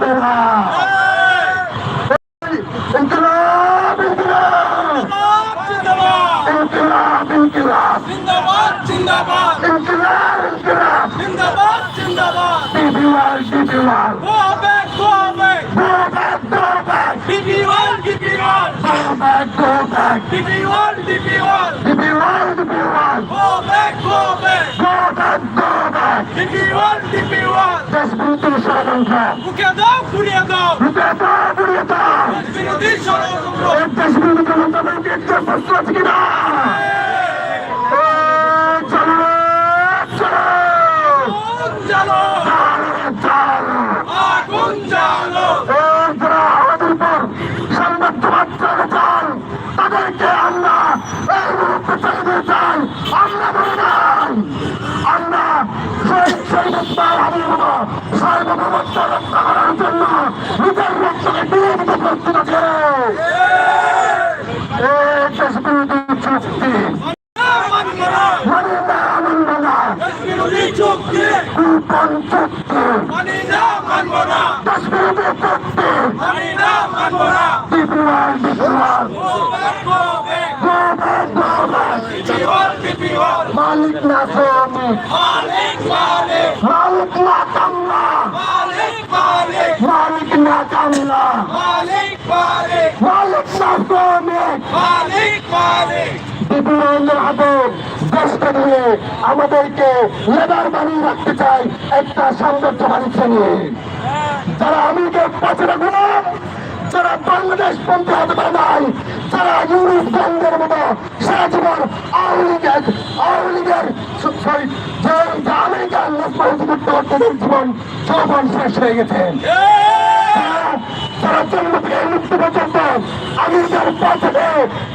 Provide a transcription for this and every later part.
যাবে না। ইনকিলাব ইনকিলাব। ইনকিলাব জিন্দাবাদ জিন্দাবাদ। ইনকিলাব ইনকিলাব। জিন্দাবাদ জিন্দাবাদ। DVR DVR Go back, go back. Go back, go back, DP1, DP1, go back, go back. DP1, DP1. DP1, DP1, Go back, go back. go back, go back. DP1, DP1. দেশ বিরোধী ষড়যন্ত্র বুকে দাও ঘুরিয়ে দাও রুপে দাও, ঘুরিয়ে দাও। বিরোধী ষড়যন্ত্র এই দেশ বিরোধী জনতাদেরকে একটা প্রশ্ন আছে কিনা? ও, চলো, চলো। আগুন জ্বালো চলো, চলো। আগুন জ্বালো এই যারা আমাদের উপর সাম্রাজ্যবাদ চালাতে চান, তাদেরকে আমরা এই মুহূর্তে ছেড়ে দিতে চাই। আমরা বলি নাই। আমরা শহীদ শহীদুদ্দার হাবিব হব। সার্বভৌমত্ব রক্ষা করার জন্য নিজের রক্তকে দিয়ে দিতে প্রস্তুত আছে। এই দেশবিরোধী চুক্তি মানব না মানি না, মানব না। বিরোধী চুক্তি কুপন চুক্তি মানি না মানব না। দেশবিরোধী চুক্তি মানি না মানব না। DP1, DP1. মালিক না মালিক মালিক মালিক। না কামলা মালিক মালিক মালিক না কামলা মালিক মালিক। মালিক না শ্রমিক মালিক মালিক। নিয়ে আমাদেরকে লেবার বানিয়ে রাখতে চাই একটা সাম্রাজ্যবাদী শ্রেণি। যারা আমেরিকার পাঁচটা গুলাম যারা বাংলাদেশ পন্থী হতে পারে নাই, যারা ইউরোপ গ্যাংদের মতো সারা জীবন আওয়ামী জীবন শেষ হয়ে গেছে। তারা- জন্ম থেকে মৃত্যু পর্যন্ত আমেরিকার পাশে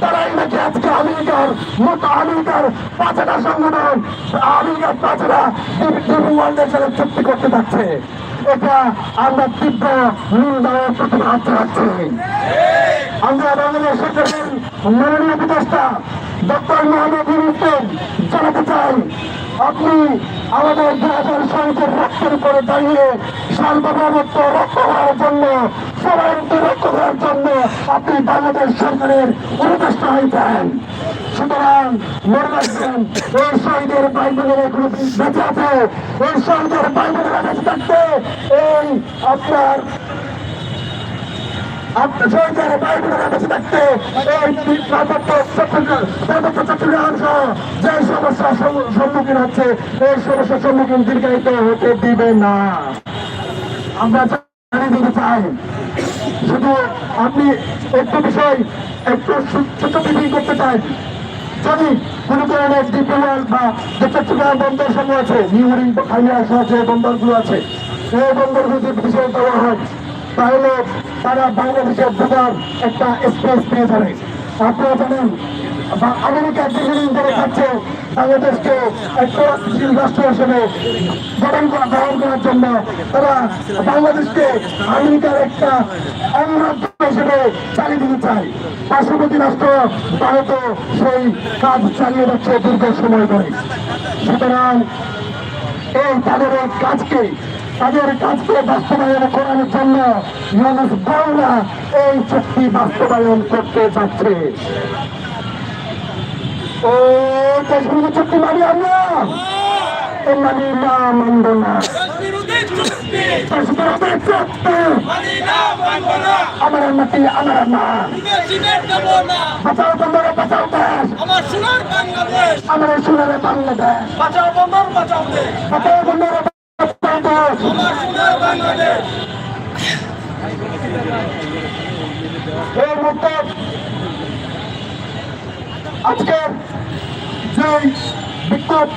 তারাই নাকি আজকে আমেরিকার মতো আমেরিকার পাঁচটা সংগঠন, আমেরিকার পাঁচটা ওয়ার্ল্ডের সাথে চুক্তি করতে থাকছে এটা আমরা তীব্র নিন্দা ও প্রতিবাদ জানাচ্ছি আমরা বাংলাদেশ সরকারের মাননীয় উপদেষ্টা ডক্টর মোহাম্মদ জানাতে চাই আপনি আমাদের হাজার সৈনিকের রক্তের উপরে দাঁড়িয়ে সার্বভৌমত্ব রক্ষা করার জন্য, সবাইকে রক্ষা করার জন্য আপনি বাংলাদেশ সরকারের উপদেষ্টা হয়েছেন। সুতরাং মনে রাখবেন, এই শহীদের বাইবেলের এখনও বেঁচে আছে। এই শহীদের বাইবেলের থাকতে এই আপনার আপনার দীর্ঘায়িত হতে দিবে না আমরা জানিয়ে দিতে চাই শুধু আপনি একটু বিষয় একটু ছোট ব্রিফিং করতে চাই যদি কোনো ধরনের ডিপিওয়াল বা যে চট্টগ্রাম বন্দর সমূহ আছে নিউরিং খাইয়া সহ যে বন্দরগুলো আছে বন্দরগুলো যদি বিষয় দেওয়া হয় তাহলে তারা বাংলাদেশের ঢোকার একটা স্পেস পেয়ে যাবে। আপনারা জানেন, বা আমেরিকা দীর্ঘদিন ধরে খাচ্ছে বাংলাদেশকে একটা রাষ্ট্র হিসেবে গঠন করা, গ্রহণ করার জন্য। তারা বাংলাদেশকে আমেরিকার একটা অঙ্গরাজ্য হিসেবে চালিয়ে দিতে চায়। পার্শ্ববর্তী রাষ্ট্র ভারতও সেই কাজ চালিয়ে যাচ্ছে দীর্ঘ সময় ধরে। সুতরাং এই তাদের কাজকে তাদের কাজকে বাস্তবায়ন করার জন্য ইউনুস বাংলা এই চুক্তি বাস্তবায়ন করতে যাচ্ছে। ও কাশ্মীর চুক্তি মানি আমরা? মানি না মানব না। আমার মাটি আমার মা বিদেশিদের দেব না। বাঁচাও বন্ধরে বাঁচাও দেশ। আমার সোনার বাংলাদেশ। আমার সোনারে বাংলাদেশ। বাঁচাও বন্দর বাঁচাও দেশ। বাঁচাও বন্ধরে বাঁচাও দেশ আমার সোনার বাংলাদেশ আজকের যে বিক্ষোভ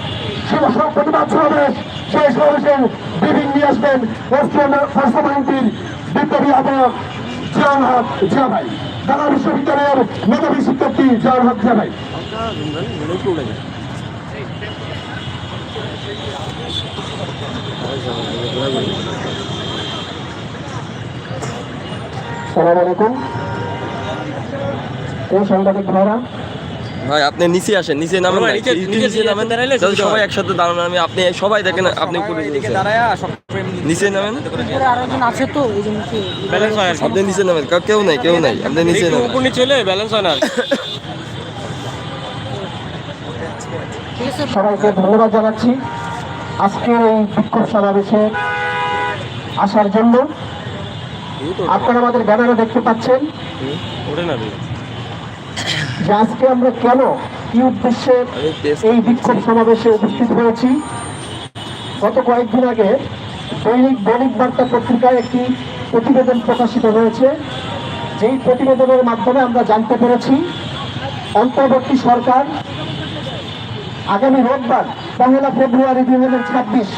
প্রতিবাদ সমাবেশ, সেই সমাবেশের ব্রিফিং নিয়ে আসবেন স্বাস্থ্য মন্ত্রীর বিপ্লবী আবহাওয়া জিয়াউল হক জিয়া ভাই ঢাকা বিশ্ববিদ্যালয়ের মেধাবী শিক্ষার্থী জিয়াউল হক জিয়া ভাই সালাম আলাইকুম এই সাংবাদিক ভাইরা? ভাই আপনি নিচে আসেন নিচে নামেন নিচে নামেন। যদি সবাই একসাথে দাঁড়ান আমি আপনি সবাই দেখেন আপনি নিচে নিচে নামেন? আছে তো ওই জন্য কি ব্যালেন্স আর কি। আপনি নিচে নামেন কেউ নাই কেউ নাই আপনি নিচে নামেন। উপর নিচে হলে ব্যালেন্স হয় না সবাইকে ধন্যবাদ জানাচ্ছি। আজকের এই বিক্ষোভ সমাবেশে আসার জন্য আপনারা আমাদের ব্যানারে দেখতে পাচ্ছেন। যে আজকে আমরা কেন, কি উদ্দেশ্যে এই বিক্ষোভ সমাবেশে উপস্থিত হয়েছি গত কয়েকদিন আগে দৈনিক বণিক বার্তা পত্রিকায় একটি প্রতিবেদন প্রকাশিত হয়েছে যেই প্রতিবেদনের মাধ্যমে আমরা জানতে পেরেছি, অন্তর্বর্তী সরকার আগামী রোববার পহেলা ফেব্রুয়ারি দুই হাজার ছাব্বিশ।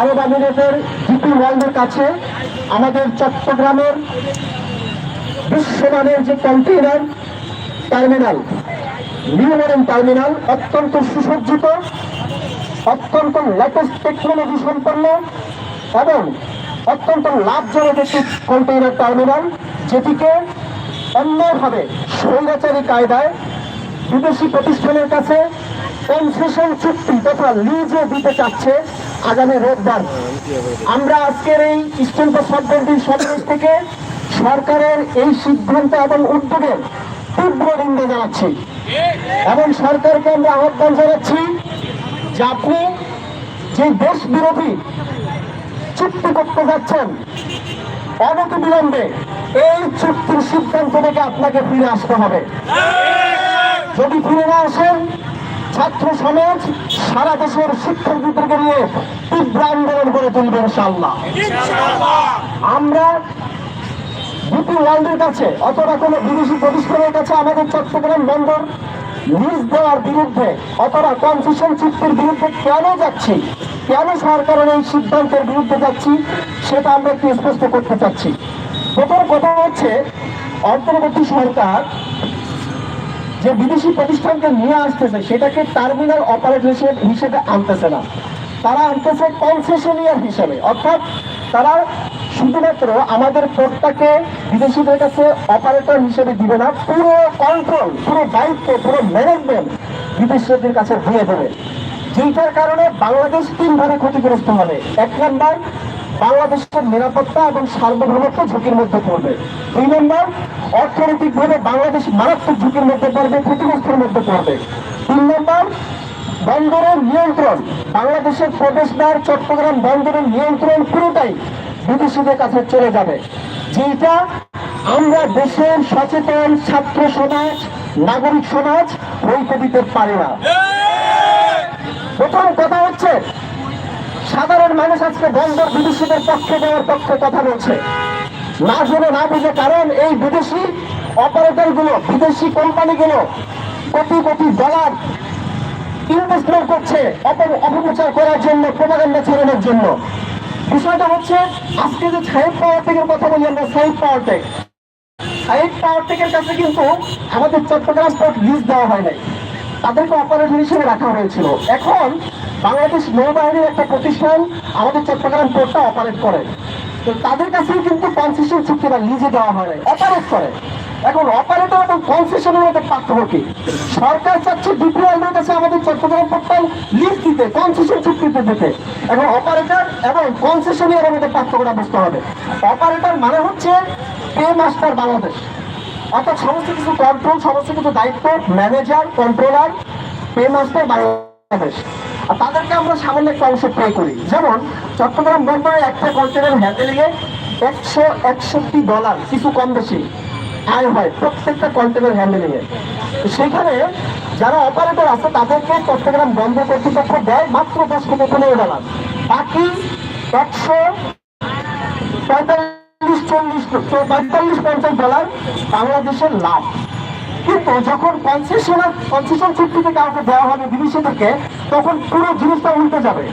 আরব আমিরাতের জিপি ওয়ার্ল্ডের কাছে আমাদের চট্টগ্রামের বিশ্বমানের যে container terminal new marine terminal, অত্যন্ত সুসজ্জিত, অত্যন্ত লেটেস্ট টেকনোলজি সম্পন্ন এবং অত্যন্ত লাভজনক একটি কন্টেইনার টার্মিনাল, যেটিকে অন্যভাবে স্বৈরাচারী কায়দায় বিদেশি প্রতিষ্ঠানের কাছে কনসেশন চুক্তি তথা লিজে দিতে চাচ্ছে আগামী রোববার। আমরা আজকের এই ইস্টার্ন সাববর্ডিন সমাবেশ থেকে সরকারের এই সিদ্ধান্ত এবং উদ্যোগের তীব্র নিন্দা জানাচ্ছি। এবং সরকারকে আমরা আহ্বান জানাচ্ছি যে আপনি যে দেশ বিরোধী চুক্তি করতে যাচ্ছেন অনতি বিলম্বে এই চুক্তির সিদ্ধান্ত থেকে আপনাকে ফিরে আসতে হবে। যদি ফিরে না আসেন ছাত্র সমাজ সারা দেশের শিক্ষার্থীদেরকে নিয়ে তীব্র আন্দোলন করে তুলবে ইনশাল্লাহ আমরা দুটি ওয়ার্ল্ডের কাছে অথবা কোনো বিদেশি প্রতিষ্ঠানের কাছে আমাদের চট্টগ্রাম বন্দর লিজ দেওয়ার বিরুদ্ধে অথবা কনসেশন চুক্তির বিরুদ্ধে কেন যাচ্ছি কেন সরকারের এই সিদ্ধান্তের বিরুদ্ধে যাচ্ছি সেটা আমরা একটু স্পষ্ট করতে চাচ্ছি। প্রথম কথা হচ্ছে অন্তর্বর্তী সরকার যে বিদেশি প্রতিষ্ঠানকে নিয়ে আসতেছে, সেটাকে টার্মিনাল অপারেটর হিসেবে আনতেছে না। তারা আনতেছে কনসেশনিয়ার হিসেবে। অর্থাৎ তারা শুধুমাত্র আমাদের পোর্টটাকে বিদেশিদের কাছে অপারেটর হিসেবে দিবে না, পুরো কন্ট্রোল পুরো দায়িত্ব, পুরো ম্যানেজমেন্ট বিদেশিদের কাছে দিয়ে দেবে। যেটার কারণে বাংলাদেশ তিনভাবে ক্ষতিগ্রস্ত হবে। এক নম্বর বাংলাদেশের নিরাপত্তা এবং সার্বভৌমত্ব ঝুঁকির মধ্যে পড়বে। দুই নম্বর, অর্থনৈতিকভাবে বাংলাদেশ মারাত্মক ঝুঁকির মধ্যে পড়বে, ক্ষতিগ্রস্তের মধ্যে পড়বে। তিন নম্বর, বন্দরের নিয়ন্ত্রণ। বাংলাদেশের প্রবেশদ্বার, চট্টগ্রাম বন্দরের নিয়ন্ত্রণ পুরোটাই বিদেশিদের কাছে চলে যাবে। যেটা আমরা দেশের সচেতন, ছাত্র সমাজ, নাগরিক সমাজ বইতে দিতে পারে না। প্রথম কথা হচ্ছে সাধারণ মানুষ আজকে বন্দর বিদেশিদের পক্ষে দেওয়ার পক্ষে কথা বলছে। না জেনে না বুঝে কারণ এই বিদেশি অপারেটরগুলো বিদেশি কোম্পানিগুলো কোটি কোটি ডলার ইনভেস্টমেন্ট করছে অপ- অপপ্রচার করার জন্য প্রোপাগান্ডা ছড়ানোর জন্য। বিষয়টা হচ্ছে, আজকে যে সাহেব পাওয়ার টেকের কথা বলি আমরা সাহেব পাওয়ার টেক সাহেব পাওয়ার টেকের কাছে কিন্তু আমাদের চট্টগ্রাম পোর্ট লিজ দেওয়া হয় নাই। তাদেরকে অপারেটর হিসেবে রাখা হয়েছিল। এখন বাংলাদেশ নৌবাহিনীর একটা প্রতিষ্ঠান আমাদের চট্টগ্রাম পোর্টটা অপারেট করে। তো তাদের কাছেই কিন্তু কনসেশন চুক্তি বা লিজে দেওয়া হয় অপারেট করে। এখন অপারেটর এবং কনসেশনের মধ্যে পার্থক্য কি? সরকার চাচ্ছে ডিপিএলের কাছে আমাদের চট্টগ্রাম পোর্টটা লিজ দিতে কনসেশন চুক্তিতে দিতে। এখন অপারেটর এবং কনসেশনের মধ্যে পার্থক্যটা বুঝতে হবে। অপারেটর মানে হচ্ছে পে মাস্টার বাংলাদেশ। অর্থাৎ সমস্ত কিছু কন্ট্রোল সমস্ত কিছু দায়িত্ব manager controller pay master Bangladesh. তাদেরকে আমরা সামান্য একটা অংশ পে করি। যেমন, চট্টগ্রাম বন্দরে একটা কন্টেনার হ্যান্ডেলিং এ একশো একষট্টি ডলার কিছু কম বেশি, আয় হয় প্রত্যেকটা কন্টেনার হ্যান্ডেলিং এ। তো সেখানে যারা অপারেটর আছে, তাদেরকে চট্টগ্রাম বন্দর কর্তৃপক্ষ দেয় মাত্র দশ থেকে পনেরো ডলার বাকি একশো পঁয়তাল্লিশ, চল্লিশ পঁয়তাল্লিশ, পঞ্চাশ ডলার বাংলাদেশের লাভ। কিন্তু যখন কনসেশনাল কনসেশন চুক্তিতে কাউকে দেওয়া হবে বিদেশি থেকে, তখন পুরো জিনিসটা উল্টে যাবে।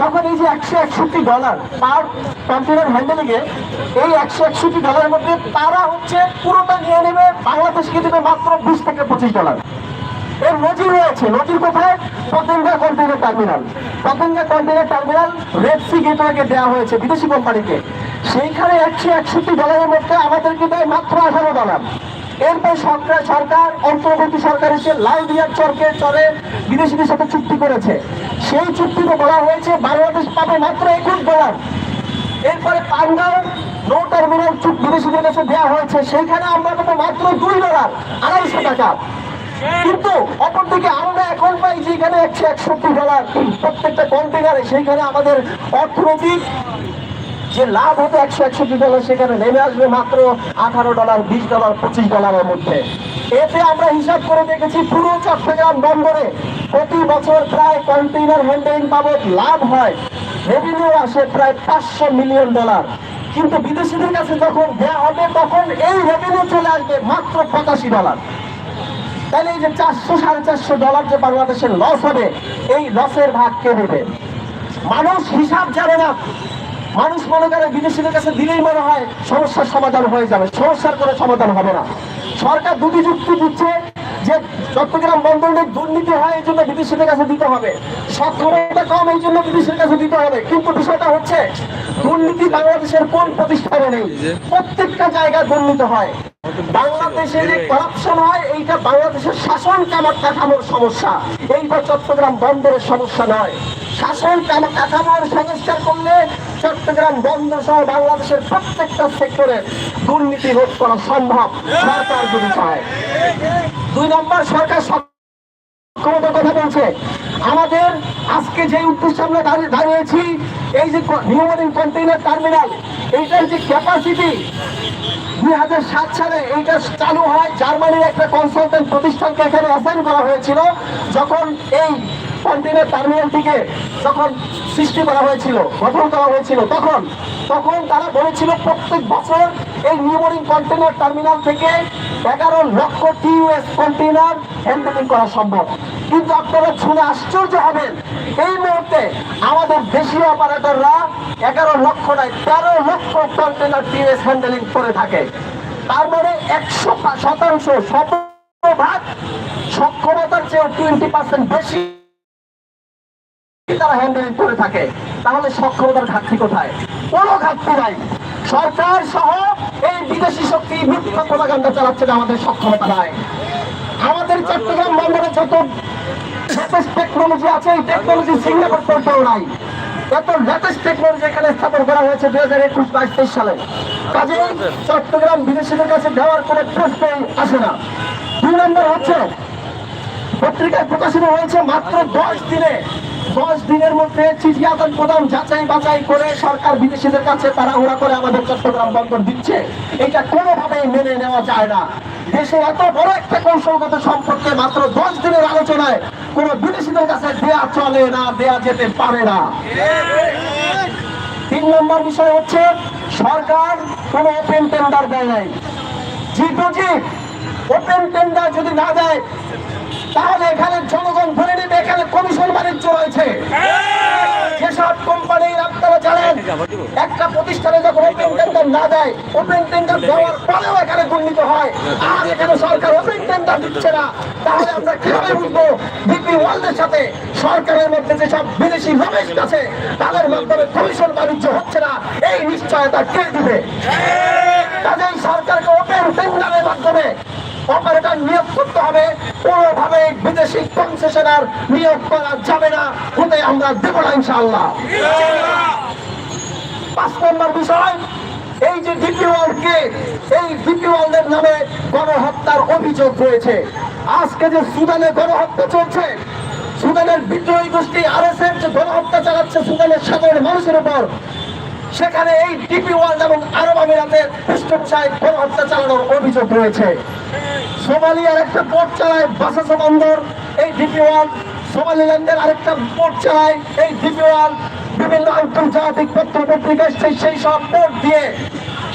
তখন এই যে একশো একষট্টি ডলার পার কন্টেনার হ্যান্ডেলিং এ, এই একশো একষট্টি ডলারের মধ্যে তারা হচ্ছে পুরোটা নিয়ে নেবে, বাংলাদেশকে দেবে মাত্র বিশ থেকে পঁচিশ ডলার এর নজির রয়েছে। নজির কোথায়? Patenga container terminal Patenga container terminal red sea গেটওয়েকে দেওয়া হয়েছে বিদেশি কোম্পানিকে সেইখানে একশো একষট্টি ডলারের মধ্যে আমাদেরকে দেয় মাত্র আঠারো ডলার এরপর সরকার সরকার, অন্তর্বর্তী সরকার এসে লাল দিয়ার চরকে চরে বিদেশিদের সাথে চুক্তি করেছে। সেই চুক্তিতে বলা হয়েছে, বাংলাদেশ পাবে মাত্র একুশ ডলার। এরপরে পাঙ্গাল নৌ টার্মিনাল চুপ বিদেশিদের কাছে দেওয়া হয়েছে, সেইখানে আমরা পাবো মাত্র দুই ডলার, আড়াইশো টাকা। কিন্তু অপরদিকে আমরা এখন পাই যেখানে একশো একষট্টি ডলার প্রত্যেকটা কন্টেনারে সেইখানে আমাদের অর্থনৈতিক যে লাভ হতো একশো একষট্টি ডলার, সেখানে নেমে আসবে মাত্র আঠারো ডলার, বিশ ডলার, পঁচিশ ডলারের মধ্যে। এতে আমরা হিসাব করে দেখেছি পুরো চট্টগ্রাম বন্দরে প্রতি বছর প্রায় কন্টেইনার হ্যান্ডেলিং বাবদ লাভ হয়। রেভিনিউ আসে প্রায় পাঁচশো মিলিয়ন ডলার কিন্তু বিদেশিদের কাছে যখন দেওয়া হবে, তখন এই রেভিনিউ চলে আসবে মাত্র পঁচাশি ডলার। তাহলে এই যে চারশো সাড়ে চারশো ডলার যে বাংলাদেশের লস হবে, এই লসের ভাগ কে দেবে? মানুষ হিসাব জানে না। মানুষ মনে করে বিদেশিদের কাছে দিলেই মনে হয় সমস্যার সমাধান হয়ে যাবে। সমস্যার কোনো সমাধান হবে না। সরকার দুটি যুক্তি দিচ্ছে যে চট্টগ্রাম বন্দরে দুর্নীতি হয়, এই জন্য বিদেশিদের কাছে দিতে হবে। সক্ষমতা কম, এই জন্য বিদেশের কাছে দিতে হবে। কিন্তু বিষয়টা হচ্ছে, দুর্নীতি বাংলাদেশের কোন প্রতিষ্ঠানে নেই? প্রত্যেকটা জায়গায় দুর্নীতি হয়। বাংলাদেশে যে করাপশন হয়, এইটা বাংলাদেশের শাসন কামার কাঠামোর সমস্যা। এইটা চট্টগ্রাম বন্দরের সমস্যা নয়। শাসন কাঠামোর সংস্কার করলে চট্টগ্রাম বন্দর সহ বাংলাদেশের প্রত্যেকটা সেক্টরে দুর্নীতি রোধ করা সম্ভব। সরকার যদি চায়। দুই নম্বর, সরকার ক্ষমতার কথা বলছে। আমাদের আজকে যে উদ্দেশ্যে আমরা দাঁড়িয়ে- দাঁড়িয়েছি, এই যে নিউমারিং কন্টেইনার টার্মিনাল এইটার যে ক্যাপাসিটি দুই হাজার সাত সালে এইটা চালু হয়। জার্মানির একটা কনসালটেন্ট প্রতিষ্ঠানকে এখানে অ্যাসাইন করা হয়েছিল, যখন এই কন্টেইনার টার্মিনালটিকে যখন সৃষ্টি করা হয়েছিল, গঠন করা হয়েছিল, তখন তখন তারা বলেছিল প্রত্যেক বছর এই নিউমরিং কন্টেনার টার্মিনাল থেকে এগারো লক্ষ টিউএস কন্টেইনার হ্যান্ডেলিং করা সম্ভব। কিন্তু আপনারা শুনে আশ্চর্য হবেন, এই মুহূর্তে আমাদের দেশীয় অপারেটররা এগারো লক্ষ নয়, তেরো লক্ষ কন্টেনার টিউএস হ্যান্ডেলিং করে থাকে। তার মানে একশো শতাংশ শতভাগ সক্ষমতার চেয়েও টোয়েন্টি পার্সেন্ট বেশি। তারা হ্যান্ডেলিং করে থাকে, তাহলে সক্ষমতার ঘাটতি কোথায়? কোনো ঘাটতি নাই। সরকার সহ এই বিদেশি শক্তি মিথ্যা প্রোপাগান্ডা চালাচ্ছে যে আমাদের সক্ষমতা নাই। আমাদের চট্টগ্রাম বন্দরে যত টেকনোলজি আছে, এই টেকনোলজি সিঙ্গাপুর পর্যন্ত নাই। এত লেটেস্ট টেকনোলজি এখানে স্থাপন করা হয়েছে দুই হাজার একুশ বাইশ তেইশ সালে। কাজে চট্টগ্রাম বিদেশিদের কাছে দেওয়ার কোনো প্রশ্নই আসে না। দুই নম্বর হচ্ছে, পত্রিকায় প্রকাশিত হয়েছে মাত্র দশ দিনে দশ দিনের মধ্যে চিঠি আদান প্রদান যাচাই বাছাই করে সরকার বিদেশিদের কাছে তাড়াহুড়া করে আমাদের চট্টগ্রাম বন্দর দিচ্ছে। এটা কোনোভাবেই মেনে নেওয়া যায় না। দেশে এত বড় একটা কৌশলগত সম্পর্কে মাত্র দশ দিনের আলোচনায় কোন বিদেশিদের কাছে দেয়া চলে না, দেয়া যেতে পারে না। তিন নম্বর বিষয় হচ্ছে, সরকার কোন ওপেন টেন্ডার দেয় নাই। G to G open tender যদি না দেয় তাহলে এখানে জনগণ ধরে নেবে, এখানে কমিশন বাণিজ্য রয়েছে। যেসব কোম্পানির আপনারা জানেন, একটা প্রতিষ্ঠানে যখন ওপেন টেন্ডার না দেয় ওপেন টেন্ডার দেওয়ার পরেও এখানে দুর্নীতি হয়। আর এখানে সরকার ওপেন টেন্ডার দিচ্ছে না। তাহলে আমরা কীভাবে বুঝব? বিপি ওয়ার্ল্ডের সাথে সরকারের মধ্যে যেসব বিদেশি রমেশ আছে, তাদের মাধ্যমে কমিশন বাণিজ্য হচ্ছে না। এই নিশ্চয়তা কে দিবে? কাজেই সরকারকে ওপেন টেন্ডারের মাধ্যমে অপারেটর নিয়োগ করতে হবে। কোনোভাবে বিদেশি কনসেশনার নিয়োগ করা যাবে না। হতে আমরা দেব না ইনশাআল্লাহ। পাঁচ নম্বর বিষয়, এই যে ডিপি ওয়ার্ল্ডকে এই ডিপি ওয়ার্ল্ডের নামে গণহত্যার অভিযোগ রয়েছে। আজকে যে সুদানে গণহত্যা চলছে, সুদানের বিদ্রোহী গোষ্ঠী আর এস যে গণহত্যা চালাচ্ছে, সুদানের সাধারণ মানুষের উপর সেখানে এই ডিপি ওয়ার্ল্ড এবং আরব আমিরাতের পৃষ্ঠপোষায় গণহত্যা চালানোর অভিযোগ রয়েছে। সোমালিয়ার একটা পোর্ট চালায় বাসাসা বন্দর এই ডিপি ওয়ার্ল্ড, সোমালিল্যান্ডের আরেকটা পোর্ট চালায় এই ডিপি ওয়ার্ল্ড। বিভিন্ন আন্তর্জাতিক পত্র পত্রিকায় সেই সেই সব পোর্ট দিয়ে।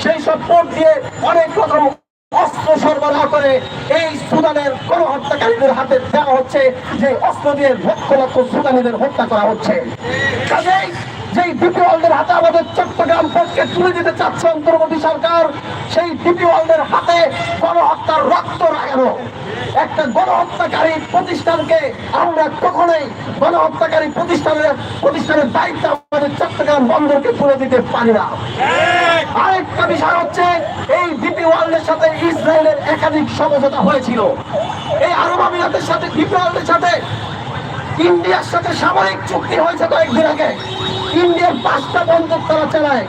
সেই সব পোর্ট দিয়ে অনেক রকম অস্ত্র সরবরাহ করে এই সুদানের কোন হত্যাকারীদের হাতে দেওয়া হচ্ছে যে অস্ত্র দিয়ে লক্ষ লক্ষ সুদানিদের হত্যা করা হচ্ছে। কাজেই যেই ডিপি হাতে আমাদের চট্টগ্রাম পোর্টকে তুলে দিতে চাচ্ছে অন্তর্বর্তী সরকার, সেই ডিপি হাতে গণহত্যার রক্ত লাগানো। একটা গণহত্যাকারী প্রতিষ্ঠানকে আমরা কখনোই গণহত্যাকারী প্রতিষ্ঠানের প্রতিষ্ঠানের দায়িত্ব আমাদের চট্টগ্রাম বন্দরকে তুলে দিতে পারি না। আরেকটা বিষয় হচ্ছে, এই ডিপি ওয়ার্ল্ডের সাথে ইসরায়েলের একাধিক সমঝোতা হয়েছিল। এই আরব আমিরাতের সাথে ডিপি ওয়ার্ল্ডের সাথে ইন্ডিয়ার সাথে সামরিক চুক্তি হয়েছে কয়েকদিন আগে। ইন্ডিয়ার পাঁচটা বন্দর তারা চালায়।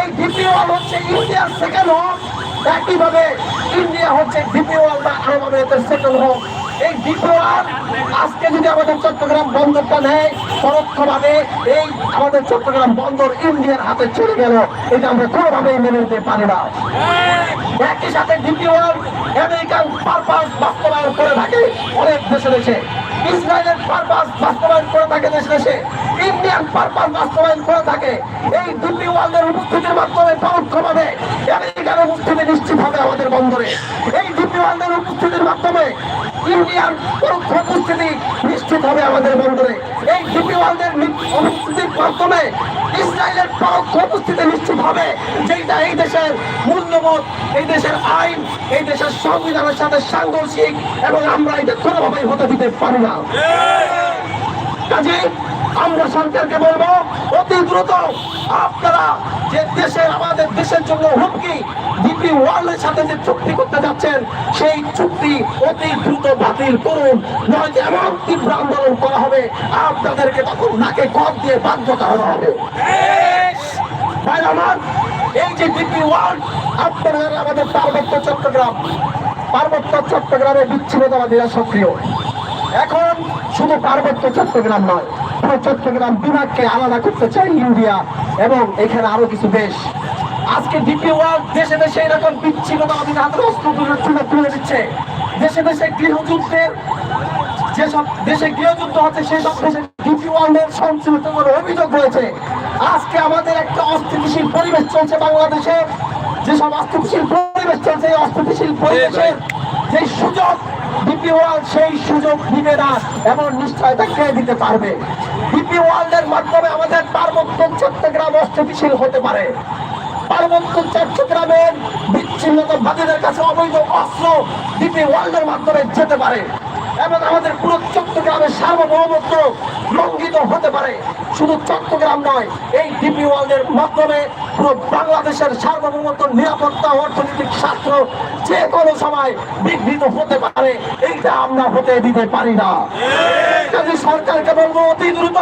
এই ডিপি ওয়ার্ল্ড হচ্ছে ইন্ডিয়ার সেকেন্ড হোম একইভাবে ইন্ডিয়া হচ্ছে ডিপি ওয়ার্ল্ড বা আরব আমিরাতের সেকেন্ড হোম এই ওয়ার্ল্ড আজকে যদি আমাদের চট্টগ্রাম বন্দরটা নেয়, পরোক্ষভাবে এই আমাদের চট্টগ্রাম বন্দর ইন্ডিয়ার হাতে চলে গেল। এটা আমরা কোনোভাবেই মেনে নিতে পারি না। একই সাথে ওয়ার্ল্ড আমেরিকান পারপাস বাস্তবায়ন করে থাকে। অনেক দেশে দেশে। ইসরায়েলের পারপাস বাস্তবায়ন করে থাকে দেশে দেশে। ইন্ডিয়ান পারপাস বাস্তবায়ন করে থাকে। এই দুটি ওয়ার্ল্ডের উপস্থিতির মাধ্যমে পরোক্ষভাবে আমেরিকার উপস্থিতি নিশ্চিত হবে আমাদের বন্দরে। এই দুটি ওয়ার্ল্ডের উপস্থিতির মাধ্যমে ইন্ডিয়ান পরোক্ষ উপস্থিতি নিশ্চিত হবে আমাদের বন্দরে এই ওয়ার্ল্ডের উপস্থিতির মাধ্যমে ইসরায়েলের পরোক্ষ উপস্থিতি নিশ্চিত হবে যেটা এই দেশের মূল্যবোধ এই দেশের আইন এই দেশের সংবিধানের সাথে সাংঘর্ষিক এবং আমরা এটা কোনোভাবেই হতে দিতে পারি না। কাজে আমরা সরকারকে বলব, অতি দ্রুত আপনারা যে দেশের, আমাদের দেশের জন্য হুমকি ডিপি ওয়ার্ল্ডের সাথে যে চুক্তি করতে যাচ্ছেন, সেই চুক্তি অতি দ্রুত বাতিল করুন, নয়তো এমন তীব্র আন্দোলন করা হবে, আপনাদেরকে তখন নাকে কপ দিয়ে বাধ্য করা হবে। ভাই এই যে ডিপি ওয়ার্ল্ড, আপনারা আমাদের পার্বত্য চট্টগ্রাম, পার্বত্য চট্টগ্রামে বিচ্ছিন্নতাবাদীরা সক্রিয়। এখন শুধু পার্বত্য চট্টগ্রাম নয় চট্টগ্রাম বিভাগকে আলাদা করতে চাই ইন্ডিয়া এবং এখানে আরও কিছু দেশ। আজকে ডিপি ওয়ার্ল্ড দেশে দেশে এরকম বিচ্ছিন্নতাবাদীরা হাতের অস্ত্র তুলে দিচ্ছে। দেশে দেশে গৃহযুদ্ধের যেসব দেশে গৃহযুদ্ধ হচ্ছে সেসব দেশে ডিপি ওয়ার্ল্ডের সংশ্লিষ্ট করে অভিযোগ রয়েছে। আজকে আমাদের একটা অস্থিতিশীল পরিবেশ চলছে বাংলাদেশে। যেসব অস্থিতিশীল পরিবেশ চলছে এই অস্থিতিশীল পরিবেশের যে সুযোগ ডিপি সেই সুযোগ দিবে না, এমন নিশ্চয়তা কে দিতে পারবে। ডিপি ওয়ার্ল্ডের মাধ্যমে আমাদের পার্বত্য চট্টগ্রাম অস্থিতিশীল হতে পারে। পার্বত্য চট্টগ্রামের বিচ্ছিন্নতাবাদীদের কাছে অবৈধ অস্ত্র ডিপি ওয়ার্ল্ডের মাধ্যমে যেতে পারে। এবং আমাদের পুরো চট্টগ্রামের সার্বভৌমত্ব লঙ্ঘিত হতে পারে। শুধু চট্টগ্রাম নয় এই ডিপি ওয়ার্ল্ডের মাধ্যমে পুরো বাংলাদেশের সার্বভৌমত্ব নিরাপত্তা অর্থনৈতিক শাস্ত্র যে কোনো সময় বিঘ্নিত হতে পারে এইটা আমরা হতে দিতে পারি না। কাজে সরকারকে বলব অতি দ্রুত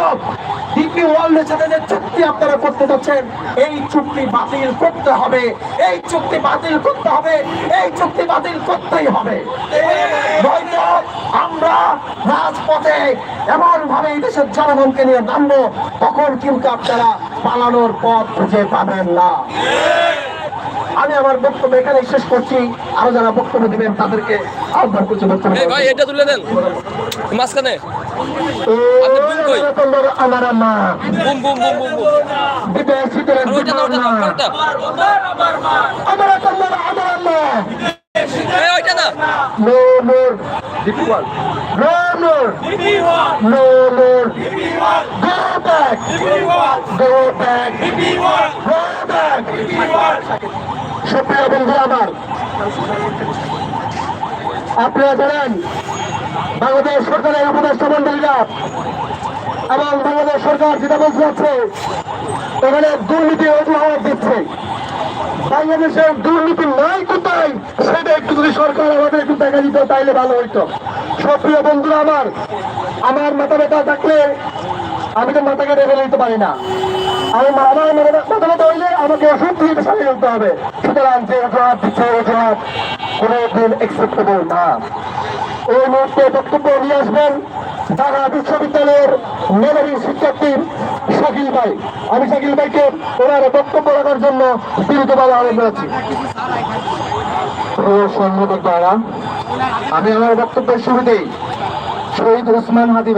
ডিপি ওয়ার্ল্ডের সাথে যে চুক্তি আপনারা করতে যাচ্ছেন এই চুক্তি বাতিল করতে হবে এই চুক্তি বাতিল করতে হবে এই চুক্তি বাতিল করতেই হবে। নয়তো আমরা রাজপথে এমন ভাবে এই দেশের জনগণকে নিয়ে নামবো তখন কিন্তু আপনারা পালানোর পথ খুঁজে পাবেন না। আমি আমার বক্তব্য এখানে শেষ করছি। আরও যারা বক্তব্য দিবেন তাদেরকে আহ্বান করছি বক্তব্য ভাই এটা তুলে দেন। মাঝখানে। কই? আমার মা বিদেশিদের আমার আমার মা এই ওইটা না No more. No more. No more. Go back. Go back. Go back. সুপ্রিয় বন্ধু আমার আপনারা জানেন বাংলাদেশ সরকারের উপদেষ্টা মন্ডলীরা এবং বাংলাদেশ সরকার যেটা বলতে যাচ্ছে। এখানে দুর্নীতির অজুহাত দিচ্ছে। বাংলাদেশের দুর্নীতি নাই কোথায় সেটা একটু যদি সরকার আমাদের একটু দেখা দিত, তাইলে ভালো হইতো। সক্রিয় বন্ধুরা আমার আমার মাথা ব্যথা থাকলে আমি তো মাথাকে রেখে নিতে পারি না। আমি আমার মাথা ব্যথা হইলে আমাকে ওষুধ দিয়ে সারিয়ে নিতে হবে। সুতরাং যে অজুহাত দিচ্ছে অজুহাত কোনোদিন একসেপ্টেবল না। এই মুহূর্তে বক্তব্য নিয়ে আসবেন। ঢাকা বিশ্ববিদ্যালয়ের মেধাবী শিক্ষার্থী শাকিল ভাই। আমি শাকিল ভাইকে ওনার বক্তব্য রাখার জন্য বিরুদ্ধভাবে আহ্বান জানাচ্ছি। আমি আমার বক্তব্যের শুরুতেই শহীদ উসমান হাদি